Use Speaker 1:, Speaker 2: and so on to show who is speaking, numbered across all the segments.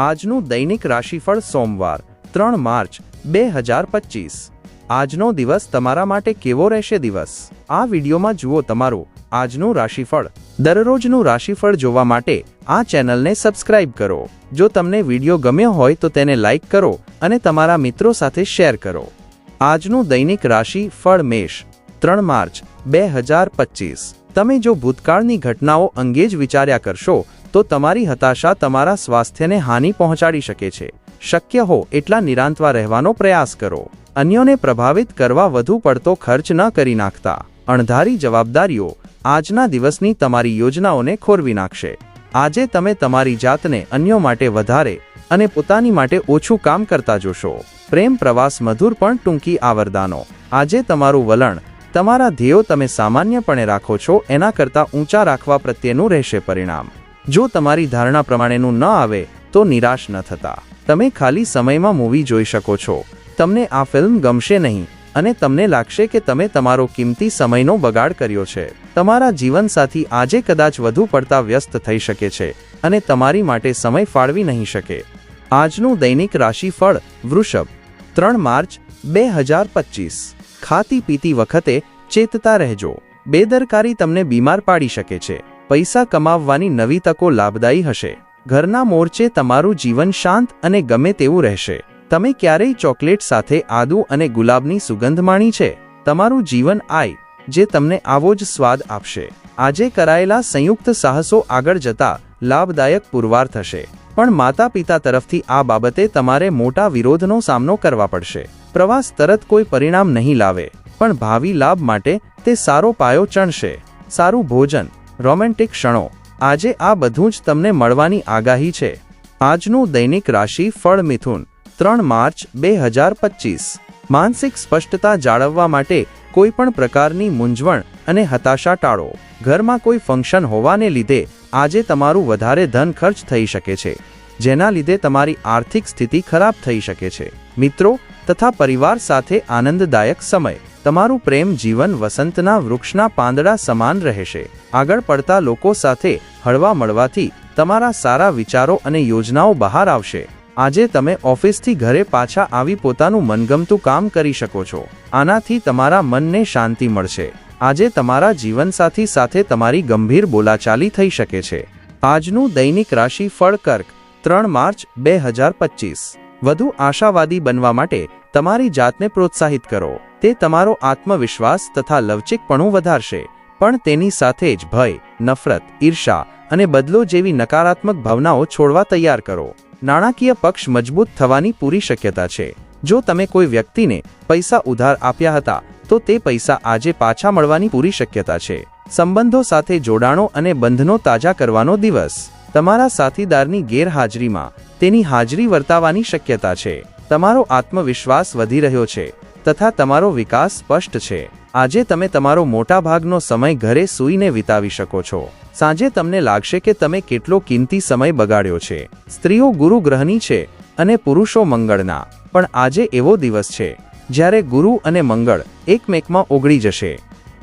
Speaker 1: આજનું દૈનિક રાશિફળ સોમવાર, ત્રણ માર્ચ, બે હજાર પચીસ. આજનો દિવસ તમારા માટે કેવો રહેશે દિવસ? આ વિડીયોમાં જુઓ તમારું આજનું રાશિફળ. દરરોજનું રાશિફળ જોવા માટે આ ચેનલને સબસ્ક્રાઇબ કરો. જો તમને વીડિયો ગમ્યો હોય તો તેને લાઇક કરો અને તમારા મિત્રો સાથે શેર કરો. આજનું દૈનિક રાશિ ફળ મેષ, ત્રણ માર્ચ, બે હજાર પચીસ. તમે જો ભૂતકાળની ઘટનાઓ અંગે જ વિચાર્યા કરશો તો તમારી હતાશા તમારા સ્વાસ્થ્યને હાનિ પહોંચાડી શકે છે. શક્ય હો એટલા નિરાંતવા રહેવાનો પ્રયાસ કરો. અન્યોને પ્રભાવિત કરવા વધુ પડતો ખર્ચ ન કરી નાખતા. અણધારી જવાબદારીઓ આજના દિવસની તમારી યોજનાઓને ખોરવી નાખશે. આજે તમે તમારી જાતને અન્યો માટે વધારે અને પોતાની માટે ઓછું કામ કરતા જોશો. પ્રેમ પ્રવાસ મધુર પણ ટૂંકી આવરદાનો. આજે તમારું વલણ, તમારા ધ્યેયો તમે સામાન્યપણે રાખો છો, એના કરતાં ઊંચા રાખવા પ્રત્યેનું રહેશે પરિણામ. જો તમારી ધારણા પ્રમાણેનું ન આવે, તો નિરાશ ન થતા. તમે ખાલી સમયમાં મૂવી જોઈ શકો છો. તમને આ ફિલ્મ ગમશે નહીં, અને તમને લાગશે કે તમે તમારો કિંમતી સમયનો બગાડ કર્યો છે. તમારા જીવનસાથી આજે કદાચ વધુ પડતા વ્યસ્ત થઈ શકે છે, અને તમારી માટે સમય ફાળવી નહીં શકે. આજનું દૈનિક રાશિફળ વૃષભ, ત્રણ માર્ચ, બે હજાર પચીસ. ખાતી પીતી વખતે ચેતતા રહેજો. બેદરકારી તમને બીમાર પાડી શકે છે. પૈસા કમાવવાની નવી તકો લાભદાયી હશે. ઘરના મોરચે તમારું જીવન શાંત અને ગમે તેવું રહેશે. તમે ક્યારેય ચોકલેટ સાથે આદુ અને ગુલાબની સુગંધ માણી છે. તમારું જીવન આય જે તમને આવો જ સ્વાદ આપશે. આજે કરાયેલા સંયુક્ત સાહસો આગળ જતા લાભદાયક પુરવાર થશે. પણ માતા પિતા તરફથી આ બાબતે તમારે મોટા વિરોધનો સામનો કરવા પડશે. પ્રવાસ તરત કોઈ પરિણામ નહીં લાવે, પણ ભાવિ લાભ માટે તે સારો પાયો ચણશે. સારું ભોજન રોમેન્ટિક ક્ષણો. આજે આ બધું જ તમને મળવાની આગાહી છે. આજનું દૈનિક રાશિ ફળ મિથુન, ત્રણ માર્ચ બે હજાર પચીસ. માનસિક સ્પષ્ટતા જાળવવા માટે કોઈપણ પ્રકારની મૂંઝવણ અને હતાશા ટાળો. ઘરમાં કોઈ ફંક્શન હોવાને લીધે આજે તમારું વધારે ધન ખર્ચ થઈ શકે છે, જેના લીધે તમારી આર્થિક સ્થિતિ ખરાબ થઈ શકે છે. મિત્રો તથા પરિવાર સાથે આનંદદાયક સમય. તમારું પ્રેમ જીવન વસંતના વૃક્ષના પાંદડા સમાન રહેશે. આગળ પડતા લોકો સાથે હળવા મળવાથી તમારા સારા વિચારો અને યોજનાઓ બહાર આવશે. આજે તમે ઓફિસથી ઘરે પાછા આવી પોતાનું મનગમતું કામ કરી શકો છો. આનાથી તમારા મનને શાંતિ મળશે. આજે તમારા જીવનસાથી સાથે તમારી ગંભીર બોલાચાલી થઈ શકે છે. આજનું દૈનિક રાશિ ફળ કર્ક, ત્રણ માર્ચ, બે હજાર પચીસ. વધુ આશાવાદી બનવા માટે તમારી જાતને પ્રોત્સાહિત કરો. તે તમારો આત્મવિશ્વાસ તથા લવચિકપણું વધારશે, પણ તેની સાથે જ ભય, નફરત, ઈર્ષા અને બદલો જેવી નકારાત્મક ભાવનાઓ છોડવા તૈયાર કરો. નાણાકીય પક્ષ મજબૂત થવાની પૂરી શક્યતા છે. જો તમે કોઈ વ્યક્તિને પૈસા ઉધાર આપ્યા હતા, તો તે પૈસા આજે પાછા મળવાની પૂરી શક્યતા છે. સંબંધો સાથે જોડાણો અને બંધનો તાજા કરવાનો દિવસ. તમારા સાથીદારની ગેરહાજરીમાં તેની હાજરી વર્તાવાની શક્યતા છે. તમારો આત્મવિશ્વાસ વધી રહ્યો છે તથા તમારો વિકાસ સ્પષ્ટ છે. આજે તમે તમારો મોટાભાગનો સમય ઘરે સૂઈને વિતાવી શકો છો. સાંજે તમને લાગશે કે તમે કેટલો કિંમતી સમય બગાડ્યો છે. સ્ત્રીઓ ગુરુ ગ્રહની છે અને પુરુષો મંગળના. પણ આજે એવો દિવસ છે જ્યારે ગુરુ અને મંગળ એકમેકમાં ઓગળી જશે.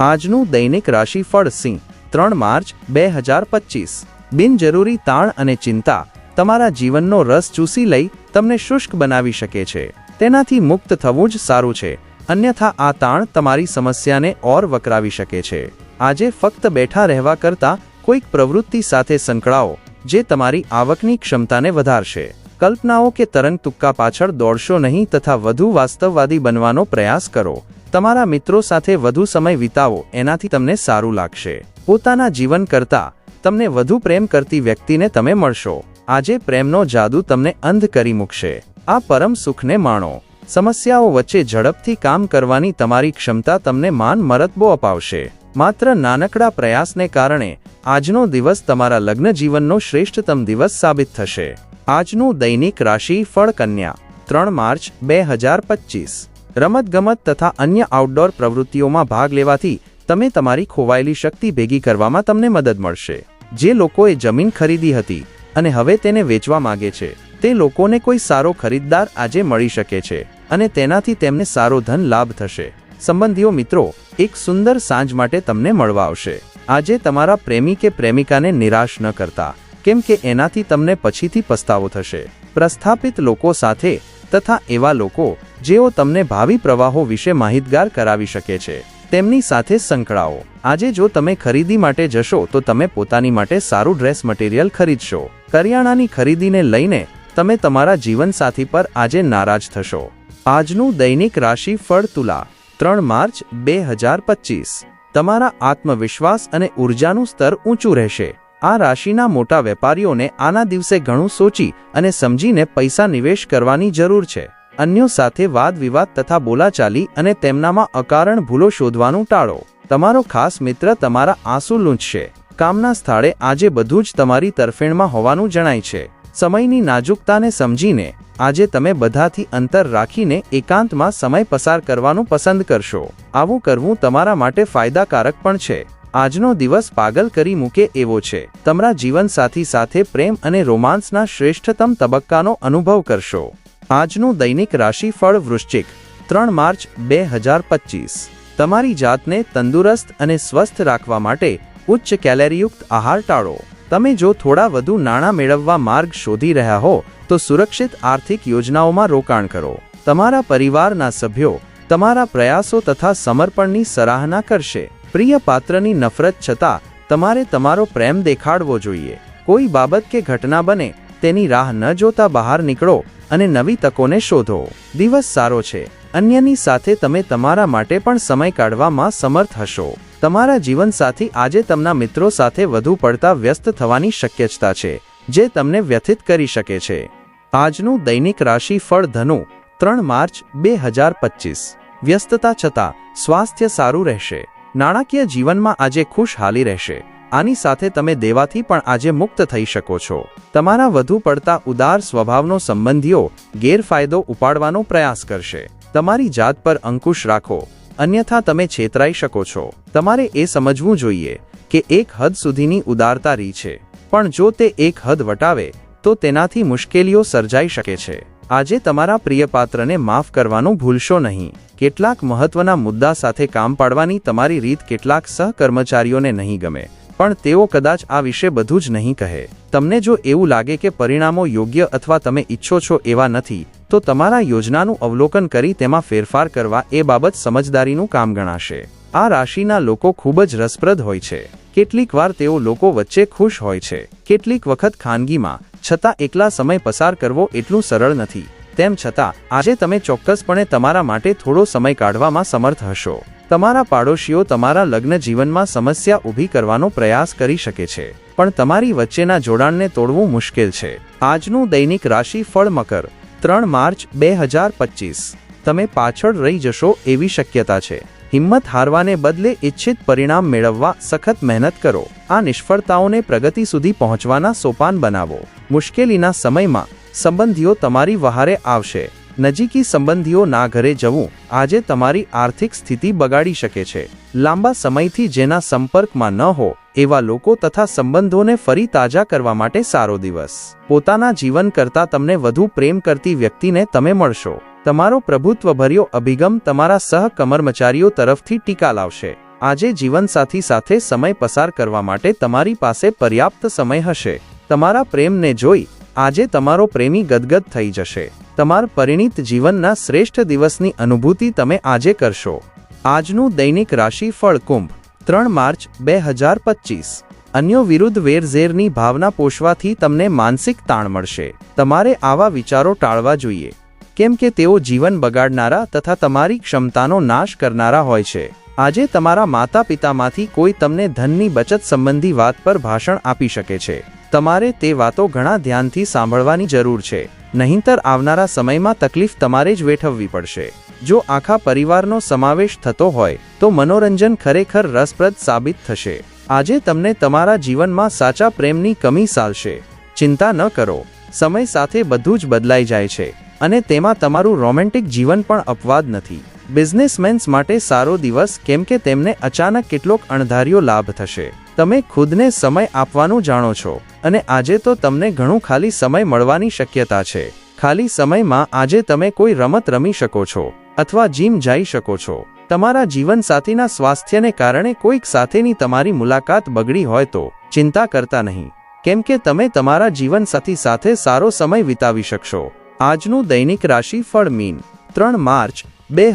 Speaker 1: આજનું દૈનિક રાશિફળ સિંહ, ત્રણ માર્ચ, બે હજાર પચીસ. બિનજરૂરી તાણ અને ચિંતા તમારા જીવનનો રસ ચૂસી લઈ તમને શુષ્ક બનાવી શકે છે. તેનાથી મુક્ત થવું જ સારું છે. અન્યથા આ તાણ તમારી સમસ્યાને ઓર વકરાવી શકે છે. આજે ફક્ત બેઠા રહેવા કરતાં કોઈક પ્રવૃત્તિ સાથે સંકળાઓ જે તમારી આવકની ક્ષમતાને વધારશે. કલ્પનાઓ કે તરંગ તુક્કા પાછળ દોડશો નહીં તથા વધુ વાસ્તવવાદી બનવાનો પ્રયાસ કરો. તમારા મિત્રો સાથે વધુ સમય વિતાવો, એનાથી તમને સારું લાગશે. પોતાના જીવન કરતા તમને વધુ પ્રેમ કરતી વ્યક્તિને તમે મળશો. આજે પ્રેમનો જાદુ તમને અંધ કરી મૂકશે. આ પરમ સુખને માણો. સમસ્યાઓ વચ્ચે ઝડપથી કામ કરવાની તમારી ક્ષમતા તમને માન મરતબો અપાવશે. માત્ર નાનકડા પ્રયાસને કારણે, આજનો દિવસ તમારા લગ્ન જીવનનો શ્રેષ્ઠતમ દિવસ સાબિત થશે. આજનું દૈનિક રાશિ ફળ કન્યા ત્રણ માર્ચ બે હજાર પચીસ. રમતગમત તથા અન્ય આઉટડોર પ્રવૃત્તિઓમાં ભાગ લેવાથી, તમે તમારી ખોવાયેલી શક્તિ ભેગી કરવામાં તમને મદદ મળશે. જે લોકોએ જમીન ખરીદી હતી અને હવે તેને વેચવા માંગે છે, તે લોકોને કોઈ સારો ખરીદદાર આજે મળી શકે છે અને તેનાથી તેમને સારો ધન લાભ થશે. સંબંધીઓ મિત્રો, એક સુંદર સાંજ માટે તમને મળવા આવશે. આજે તમારા પ્રેમી કે પ્રેમિકાને નિરાશ ન કરતા, કેમ કે એનાથી તમને પછીથી પસ્તાવો થશે. પ્રસ્થાપિત લોકો સાથે તથા એવા લોકો જેઓ તમને ભાવિ પ્રવાહો વિશે માહિતગાર કરાવી શકે છે. તેમની સાથે સંકળાઓ આજે જો તમે ખરીદી માટે જશો, તો તમે પોતાની માટે સારું ડ્રેસ મટીરિયલ ખરીદશો. કરિયાણાની ખરીદીને લઈને, તમે તમારા જીવનસાથી પર આજે નારાજ થશો. આજનું દૈનિક રાશિ ફળ તુલા. ત્રણ માર્ચ, બે હજાર પચીસ. તમારા આત્મવિશ્વાસ અને ઉર્જાનું સ્તર ઊંચું રહેશે. આ રાશિના મોટા વેપારીઓને આના દિવસે ઘણું સોચી અને સમજીને પૈસા નિવેશ કરવાની જરૂર છે. અન્યો સાથે વાદ વિવાદ તથા બોલાચાલી અને તેમનામાં અકારણ ભૂલો શોધવાનું ટાળો. તમારો ખાસ મિત્ર તમારા આંસુ લૂંચશે કામના સ્થળે આજે બધું જ તમારી તરફેણમાં હોવાનું જણાય છે. સમયની નાજુકતાને સમજીને, આજે તમે બધાથી અંતર રાખીને એકાંતમાં સમય પસાર કરવાનું પસંદ કરશો. આવું કરવું તમારા માટે ફાયદાકારક પણ છે. આજનો દિવસ પાગલ કરી મૂકે એવો છે. તમારા જીવનસાથી સાથે પ્રેમ અને રોમાન્સના શ્રેષ્ઠતમ તબક્કાનો અનુભવ કરશો. આજનું દૈનિક રાશિફળ વૃશ્ચિક, ત્રણ માર્ચ બે હજાર પચીસ. તમારી જાતને તંદુરસ્ત અને સ્વસ્થ રાખવા માટે ઉચ્ચ કેલેરીયુક્ત આહાર ટાળો. તમે જો થોડા વધુ નાણાં મેળવવા માર્ગ શોધી રહ્યા હો, તો સુરક્ષિત આર્થિક યોજનાઓમાં રોકાણ કરો. તમારા પરિવારના સભ્યો તમારા પ્રયાસો તથા સમર્પણની સરાહના કરશે. પ્રિય પાત્રની નફરત છતાં તમારે તમારો પ્રેમ દેખાડવો જોઈએ. કોઈ બાબત કે ઘટના બને તેની રાહ ન જોતા બહાર નીકળો અને નવી તકોને શોધો. દિવસ સારો છે. અન્યની સાથે તમે તમારા માટે પણ સમય કાઢવામાં સમર્થ હશો. તમારા જીવનસાથી આજે તમના મિત્રો સાથે વધુ પડતા વ્યસ્ત થવાની શક્યતા છે, જે તમને વ્યથિત કરી શકે છે. આજનું દૈનિક રાશિ ફળ ધનુ, ત્રણ માર્ચ, બે હજાર પચીસ. વ્યસ્તતા છતાં સ્વાસ્થ્ય સારું રહેશે. નાણાકીય જીવનમાં આજે ખુશહાલી રહેશે. આની સાથે તમે દેવાથી પણ આજે મુક્ત થઈ શકો છો. તમારા વધુ પડતા ઉદાર સ્વભાવનો સંબંધીઓ ગેરફાયદો ઉપાડવાનો પ્રયાસ કરશે. તમારી જાત પર અંકુશ રાખો. અન્યથા તમે છેતરાઈ શકો છો. તમારે એ સમજવું જોઈએ કે એક હદ સુધીની ઉદારતા રી છે. પણ જો તે એક હદ વટાવે, તો તેનાથી મુશ્કેલીઓ સર્જાઈ શકે છે. આજે તમારા પ્રિય પાત્રને માફ કરવાનું ભૂલશો નહીં. કેટલાક મહત્વના મુદ્દા સાથે કામ પાડવાની તમારી રીત કેટલાક સહકર્મચારીઓને નહીં ગમે. પણ તેઓ કદાચ આ વિશે બધું જ નહીં કહે. તમને જો એવું લાગે કે પરિણામો યોગ્ય અથવા તમે ઈચ્છો છો એવા નથી, તો તમારા યોજનાનું અવલોકન કરી તેમાં ફેરફાર કરવા એ બાબત સમજદારીનું કામ ગણાશે. આ રાશિના લોકો ખૂબ જ રસપ્રદ હોય છે. કેટલીક વાર તેઓ લોકો વચ્ચે ખુશ હોય છે. કેટલીક વખત ખાનગીમાં, છતાં એકલા સમય પસાર કરવો એટલું સરળ નથી. તેમ છતાં, આજે તમે ચોક્કસપણે તમારા માટે થોડો સમય કાઢવામાં સમર્થ હશો. તમારા પાડોશીઓ તમારા લગ્ન જીવનમાં સમસ્યા ઊભી કરવાનો પ્રયાસ કરી શકે છે, પણ તમારી વચ્ચેના જોડાણને તોડવું મુશ્કેલ છે. આજનું દૈનિક રાશિ ફળ મકર, ત્રણ માર્ચ બે હજાર પચીસ. તમે પાછળ રહી જશો એવી શક્યતા છે. હિંમત હારવાને બદલે ઇચ્છિત પરિણામ મેળવવા સખત મહેનત કરો. આ નિષ્ફળતાઓને પ્રગતિ સુધી પહોંચવાના સોપાન બનાવો. મુશ્કેલીના સમયમાં સંબંધીઓ તમારી વહારે આવશે. નજીકી સંબંધીઓ ના ઘરે જવું આજે તમારી આર્થિક સ્થિતિ બગાડી શકે છે. લાંબા સમયથી જેના સંપર્કમાં ન હો, એવા લોકો તથા સંબંધોને ફરી તાજા કરવા માટે સારો દિવસ. પોતાના જીવન કરતાં તમને વધુ પ્રેમ કરતી વ્યક્તિને તમે મળશો. તમારો પ્રભુત્વભર્યો અભિગમ તમારા સહકર્મચારીઓ તરફથી ટીકા લાવશે. આજે જીવનસાથી સાથે સમય પસાર કરવા માટે તમારી પાસે પર્યાપ્ત સમય હશે. તમારા પ્રેમને જોઈ આજે તમારો પ્રેમી ગદગદ થઈ જશે. તમારા પરિણીત જીવનના શ્રેષ્ઠ દિવસની અનુભૂતિ તમે આજે કરશો. આજનું દૈનિક રાશિ ફળકુંભ ત્રણ માર્ચ, બે હજાર પચીસ. અન્યો વિરુદ્ધ વેરઝેરની ભાવના પોષવાથી તમને માનસિક તાણ મળશે. તમારે આવા વિચારો ટાળવા જોઈએ. કેમ કે તેઓ જીવન બગાડનારા તથા તમારી ક્ષમતાનો નાશ કરનારા હોય છે. આજે તમારા માતા પિતામાંથી કોઈ તમને ધનની બચત સંબંધી વાત પર ભાષણ આપી શકે છે. તમારે તે વાતો ઘણા ધ્યાનથી સાંભળવાની જરૂર છે. નહીંતર આવનારા સમયમાં તકલીફ તમારે જ વેઠવવી પડશે. જો આખા પરિવારનો સમાવેશ થતો હોય, તો મનોરંજન ખરેખર રસપ્રદ સાબિત થશે. આજે તમને તમારા જીવનમાં સાચા પ્રેમની કમી સાલશે. ચિંતા ન કરો. સમય સાથે બધું જ બદલાઈ જાય છે. અને તેમાં તમારું રોમેન્ટિક જીવન પણ અપવાદ નથી. બિઝનેસમેન્સ માટે સારો દિવસ, કેમ કે તેમને અચાનક કેટલોક અણધાર્યો લાભ થશે. તમે ખુદને સમય આપવાનું જાણો છો, અને આજે તો તમને ઘણું ખાલી સમય મળવાની શક્યતા છે. ખાલી સમયમાં આજે તમે કોઈ રમત રમી શકો છો, અથવા જીમ જઈ શકો છો. તમારા જીવનસાથીના સ્વાસ્થ્યને કારણે કોઈક સાથેની તમારી મુલાકાત બગડી હોય તો ચિંતા કરતા નહીં. કેમ કે તમે તમારા જીવનસાથી સાથે સારો સમય વિતાવી શકશો. આજનું દૈનિક રાશિ ફળ મીન, ત્રણ માર્ચ, બે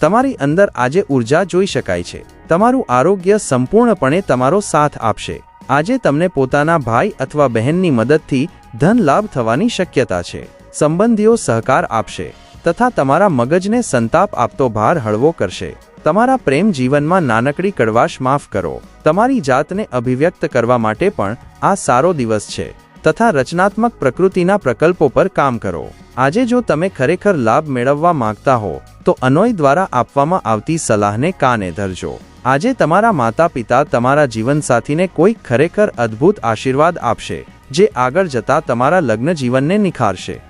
Speaker 1: તમારી અંદર આજે ઊર્જા જોઈ શકાય છે. તમારું આરોગ્ય સંપૂર્ણપણે તમારો સાથ આપશે. આજે તમને પોતાના ભાઈ અથવા બહેનની મદદથી ધન લાભ થવાની શક્યતા છે. સંબંધીઓ સહકાર આપશે તથા તમારા મગજને સંતાપ આપતો ભાર હળવો કરશે. તમારા પ્રેમ જીવનમાં નાનકડી કડવાશ માફ કરો. તમારી જાતને અભિવ્યક્ત કરવા માટે પણ આ સારો દિવસ છે તથા રચનાત્મક પ્રકૃતિના પ્રકલ્પો પર કામ કરો. આજે જો તમે ખરેખર લાભ મેળવવા માંગતા હો, તો અનોય દ્વારા આપવામાં આવતી સલાહને કાને ધરજો. આજે તમારા માતા પિતા તમારા જીવનસાથીને કોઈ ખરેખર અદ્ભુત આશીર્વાદ આપશે, જે આગળ જતા તમારા લગ્ન જીવનને નિખારશે.